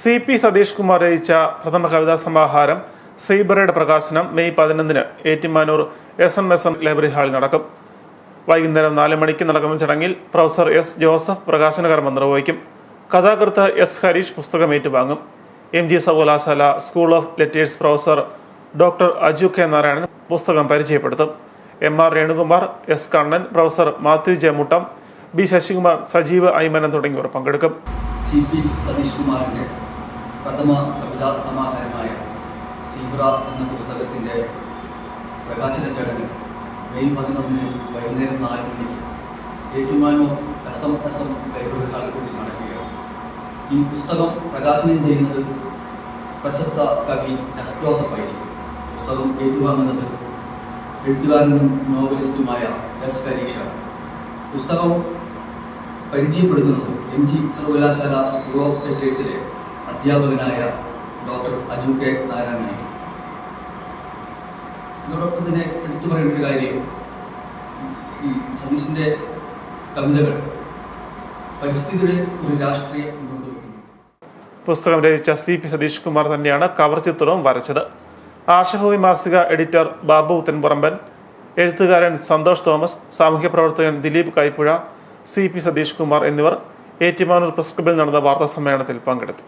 C P Satheesh Kumar രചിച്ച പ്രഥമ കവിതാ സമാഹാരം സൈബറയുടെ പ്രകാശനം മെയ് പതിനൊന്നിന് Ettumanoor S M S M library ഹാളിൽ നടക്കും. വൈകുന്നേരം നാല് മണിക്ക് നടക്കുന്ന ചടങ്ങിൽ പ്രൊഫസർ എസ് ജോസഫ് പ്രകാശന കർമ്മം നിർവഹിക്കും. കഥാകൃത്ത് എസ് ഹരീഷ് പുസ്തകം ഏറ്റുവാങ്ങും എം ജി സർവകലാശാല school of letters professor doctor Aju K Narayanan പുസ്തകം പരിചയപ്പെടുത്തും. M R Renukumar S Kannan professor Mathew Jayamuttam B Sasikumar Sajeev Aymanam തുടങ്ങിയവർ പങ്കെടുക്കും. സി പി സതീഷ് കുമാറിന്റെ പ്രഥമ കവിതാ സമാഹാരമായ സീബ്ര എന്ന പുസ്തകത്തിന്റെ പ്രകാശന ചടങ്ങ് മെയ് പതിനൊന്നിന് വൈകുന്നേരം നാല് മണിക്ക് Ettumanoor S M S M library ഹാളിൽ കുറിച്ച് നടക്കുകയാണ്. ഈ പുസ്തകം പ്രകാശനം ചെയ്യുന്നത് പ്രശസ്ത കവി എസ് ജോസഫ് ആയിരിക്കും. പുസ്തകം ഏറ്റുവാങ്ങുന്നത് എഴുത്തുകാരനും നോവലിസ്റ്റുമായ എസ് ഹരീഷാണ്. പുസ്തകം പരിചയപ്പെടുത്തുന്നത് എം ജി സർവകലാശാല സ്കൂൾ ഓഫ് ലെറ്റേഴ്സിലെ അധ്യാപകനായ ഡോക്ടർ അജു കെ നാരായണനായി ഇതോടൊപ്പം തന്നെ എടുത്തു പറയേണ്ട ഒരു കാര്യം ഈ സതീശിന്റെ കവിതകൾ പരിസ്ഥിതിയുടെ ഒരു രാഷ്ട്രീയ പുസ്തകം രചിച്ച സി പി സതീഷ് കുമാർ തന്നെയാണ് കവർ ചിത്രവും വരച്ചത്. ആശഭൂമി മാസിക എഡിറ്റർ ബാബു തെൻപുറമ്പൻ എഴുത്തുകാരൻ സന്തോഷ് തോമസ് സാമൂഹ്യ പ്രവർത്തകൻ ദിലീപ് കൈപ്പുഴ സി പി സതീഷ് കുമാർ എന്നിവർ ഏറ്റുമാനൂർ പ്രസ് ക്ലബിൽ നടന്ന വാർത്താ സമ്മേളനത്തിൽ പങ്കെടുത്തു.